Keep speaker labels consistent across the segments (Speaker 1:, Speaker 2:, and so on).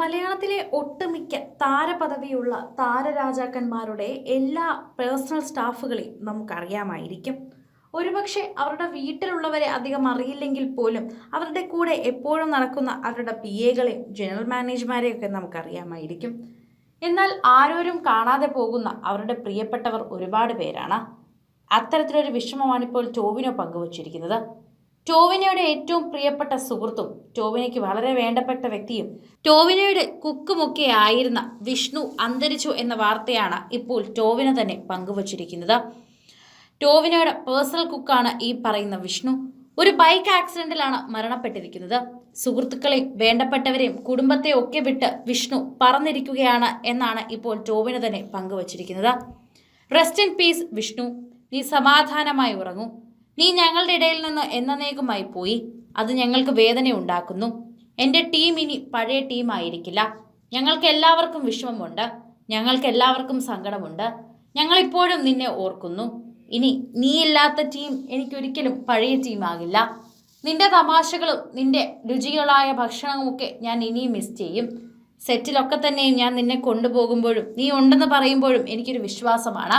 Speaker 1: മലയാളത്തിലെ ഒട്ടുമിക്ക താരപദവിയുള്ള താരരാജാക്കന്മാരുടെ എല്ലാ പേഴ്സണൽ സ്റ്റാഫുകളെയും നമുക്കറിയാമായിരിക്കും. ഒരുപക്ഷെ അവരുടെ വീട്ടിലുള്ളവരെ അധികം അറിയില്ലെങ്കിൽ പോലും അവരുടെ കൂടെ എപ്പോഴും നടക്കുന്ന അവരുടെ പി എകളെയും ജനറൽ മാനേജർമാരെയൊക്കെ നമുക്കറിയാമായിരിക്കും. എന്നാൽ ആരോരും കാണാതെ പോകുന്ന അവരുടെ പ്രിയപ്പെട്ടവർ ഒരുപാട് പേരാണ്. അത്തരത്തിലൊരു വിഷമമാണ് ഇപ്പോൾ ടോവിനോ പങ്കുവച്ചിരിക്കുന്നത്. ടോവിനോയുടെ ഏറ്റവും പ്രിയപ്പെട്ട സുഹൃത്തും ടോവിനയ്ക്ക് വളരെ വേണ്ടപ്പെട്ട വ്യക്തിയും ടോവിനയുടെ കുക്കുമൊക്കെ ആയിരുന്ന വിഷ്ണു അന്തരിച്ചു എന്ന വാർത്തയാണ് ഇപ്പോൾ ടോവിനെ തന്നെ പങ്കുവച്ചിരിക്കുന്നത്. ടോവിനയുടെ പേഴ്സണൽ കുക്കാണ് ഈ പറയുന്ന വിഷ്ണു. ഒരു ബൈക്ക് ആക്സിഡന്റിലാണ് മരണപ്പെട്ടിരിക്കുന്നത്. സുഹൃത്തുക്കളെയും വേണ്ടപ്പെട്ടവരെയും കുടുംബത്തെ ഒക്കെ വിട്ട് വിഷ്ണു പറന്നിരിക്കുകയാണ് എന്നാണ് ഇപ്പോൾ ടോവിന് തന്നെ പങ്കുവച്ചിരിക്കുന്നത്. Rest in peace Vishnu. നീ സമാധാനമായി ഉറങ്ങൂ. നീ ഞങ്ങളുടെ ഇടയിൽ നിന്ന് എന്നേക്കുമായി പോയി. അത് ഞങ്ങൾക്ക് വേദന ഉണ്ടാക്കുന്നു. എന്റെ ടീം ഇനി പഴയ ടീം ആയിരിക്കില്ല. ഞങ്ങൾക്ക് എല്ലാവർക്കും വിഷമമുണ്ട്. ഞങ്ങൾക്ക് എല്ലാവർക്കും സങ്കടമുണ്ട്. ഞങ്ങളിപ്പോഴും നിന്നെ ഓർക്കുന്നു. ഇനി നീയില്ലാത്ത ടീം എനിക്കൊരിക്കലും പഴയ ടീമാകില്ല നിന്റെ തമാശകളും നിന്റെ രുചികളായ ഭക്ഷണവുമൊക്കെ ഞാൻ ഇനിയും മിസ് ചെയ്യും. സെറ്റിലൊക്കെ തന്നെയും ഞാൻ നിന്നെ കൊണ്ടുപോകുമ്പോഴും നീ ഉണ്ടെന്ന് പറയുമ്പോഴും എനിക്കൊരു വിശ്വാസമാണ്.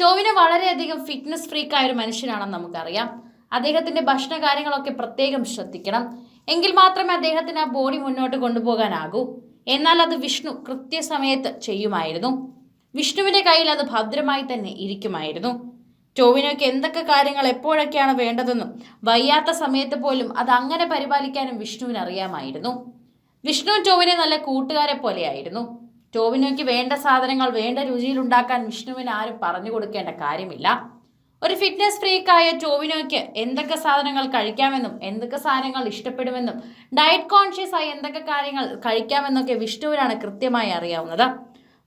Speaker 1: ടോവിന് വളരെയധികം ഫിറ്റ്നസ് ഫ്രീക്കായ ഒരു മനുഷ്യനാണെന്ന് നമുക്കറിയാം. അദ്ദേഹത്തിന്റെ ഭക്ഷണ കാര്യങ്ങളൊക്കെ പ്രത്യേകം ശ്രദ്ധിക്കണം. എങ്കിൽ മാത്രമേ അദ്ദേഹത്തിന് ആ ബോഡി മുന്നോട്ട് കൊണ്ടുപോകാനാകൂ. എന്നാൽ അത് വിഷ്ണു കൃത്യസമയത്ത് ചെയ്യുമായിരുന്നു. വിഷ്ണുവിന്റെ കയ്യിൽ അത് ഭദ്രമായി തന്നെ ഇരിക്കുമായിരുന്നു. ടോവിനോയ്ക്ക് എന്തൊക്കെ കാര്യങ്ങൾ എപ്പോഴൊക്കെയാണ് വേണ്ടതെന്നും വയ്യാത്ത സമയത്ത് പോലും അത് അങ്ങനെ പരിപാലിക്കാനും വിഷ്ണുവിന് അറിയാമായിരുന്നു വിഷ്ണു ടോവിനെ നല്ല കൂട്ടുകാരെ പോലെയായിരുന്നു. ടോവിനോയ്ക്ക് വേണ്ട സാധനങ്ങൾ വേണ്ട രുചിയിൽ ഉണ്ടാക്കാൻ വിഷ്ണുവിന് ആരും പറഞ്ഞു കൊടുക്കേണ്ട കാര്യമില്ല. ഒരു ഫിറ്റ്നസ് ഫ്രീക്കായ ടോവിനോയ്ക്ക് എന്തൊക്കെ സാധനങ്ങൾ കഴിക്കാമെന്നും എന്തൊക്കെ സാധനങ്ങൾ ഇഷ്ടപ്പെടുമെന്നും ഡയറ്റ് കോൺഷ്യസ് ആയി എന്തൊക്കെ കാര്യങ്ങൾ കഴിക്കാമെന്നൊക്കെ വിഷ്ണുവിനാണ് കൃത്യമായി അറിയാവുന്നത്.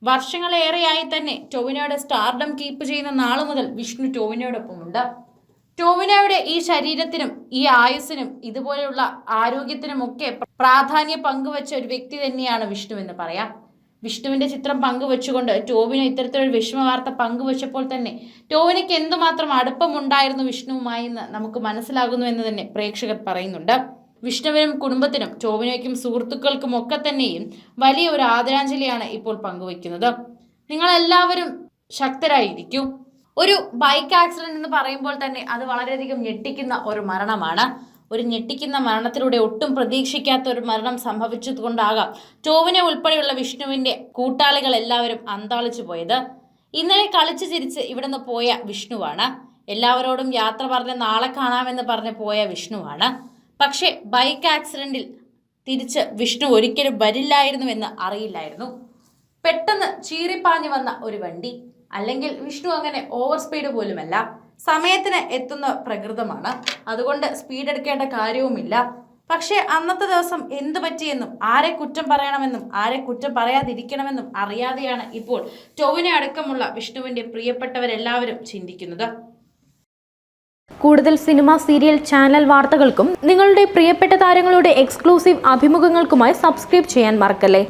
Speaker 1: വർഷങ്ങളേറെയായി തന്നെ ടോവിനോയുടെ സ്റ്റാർഡം കീപ്പ് ചെയ്യുന്ന നാളു മുതൽ വിഷ്ണു ടോവിനോടൊപ്പമുണ്ട്. ടോവിനോയുടെ ഈ ശരീരത്തിനും ഈ ആയുസ്സിനും ഇതുപോലെയുള്ള ആരോഗ്യത്തിനുമൊക്കെ പ്രാധാന്യം പങ്കുവച്ച ഒരു വ്യക്തി തന്നെയാണ് വിഷ്ണു എന്ന് പറയാം. വിഷ്ണുവിന്റെ ചിത്രം പങ്കുവെച്ചുകൊണ്ട് ടോവിന് ഇത്തരത്തിലൊരു വിഷമ വാർത്ത പങ്കുവെച്ചപ്പോൾ തന്നെ ടോവിനയ്ക്ക് എന്തുമാത്രം അടുപ്പമുണ്ടായിരുന്നു വിഷ്ണുവുമായി എന്ന് നമുക്ക് മനസ്സിലാകുന്നു എന്ന് തന്നെ പ്രേക്ഷകർ പറയുന്നുണ്ട്. വിഷ്ണുവിനും കുടുംബത്തിനും ടോവിനോയ്ക്കും സുഹൃത്തുക്കൾക്കും ഒക്കെ തന്നെയും വലിയ ഒരു ആദരാഞ്ജലിയാണ് ഇപ്പോൾ പങ്കുവയ്ക്കുന്നത് നിങ്ങളെല്ലാവരും ശക്തരായിരിക്കും. ഒരു ബൈക്ക് ആക്സിഡന്റ് എന്ന് പറയുമ്പോൾ തന്നെ അത് വളരെയധികം ഞെട്ടിക്കുന്ന ഒരു മരണമാണ്. ഒരു ഞെട്ടിക്കുന്ന മരണത്തിലൂടെ ഒട്ടും പ്രതീക്ഷിക്കാത്ത ഒരു മരണം സംഭവിച്ചതുകൊണ്ടാകാം. ടോവിനെ ഉൾപ്പെടെയുള്ള വിഷ്ണുവിന്റെ കൂട്ടാളികൾ എല്ലാവരും അന്താളിച്ചു പോയത്. ഇന്നലെ കളിച്ചു ചിരിച്ച് ഇവിടുന്ന് പോയ വിഷ്ണുവാണ്. എല്ലാവരോടും യാത്ര പറഞ്ഞ് നാളെ കാണാമെന്ന് പറഞ്ഞ് പോയ വിഷ്ണുവാണ്. പക്ഷേ ബൈക്ക് ആക്സിഡന്റിൽ തിരിച്ച് വിഷ്ണു ഒരിക്കലും വരില്ലായിരുന്നു എന്ന് അറിയില്ലായിരുന്നു. പെട്ടെന്ന് ചീറിപ്പാഞ്ഞു വന്ന ഒരു വണ്ടി. അല്ലെങ്കിൽ വിഷ്ണു അങ്ങനെ ഓവർ സ്പീഡ് പോലുമല്ല. സമയത്തിന് എത്തുന്ന പ്രകൃതമാണ്. അതുകൊണ്ട് സ്പീഡ് എടുക്കേണ്ട കാര്യവുമില്ല. പക്ഷേ അന്നത്തെ ദിവസം എന്തു പറ്റിയെന്നും ആരെ കുറ്റം പറയണമെന്നും ആരെ കുറ്റം പറയാതിരിക്കണമെന്നും അറിയാതെയാണ് ഇപ്പോൾ ടോവിനെ അടക്കമുള്ള വിഷ്ണുവിന്റെ പ്രിയപ്പെട്ടവരെല്ലാവരും ചിന്തിക്കുന്നത്.
Speaker 2: കൂടുതൽ സിനിമ സീരിയൽ ചാനൽ വാർത്തകൾക്കും നിങ്ങളുടെ പ്രിയപ്പെട്ട താരങ്ങളുടെ എക്സ്ക്ലൂസീവ് അഭിമുഖങ്ങൾക്കുമായി സബ്സ്ക്രൈബ് ചെയ്യാൻ മറക്കല്ലേ?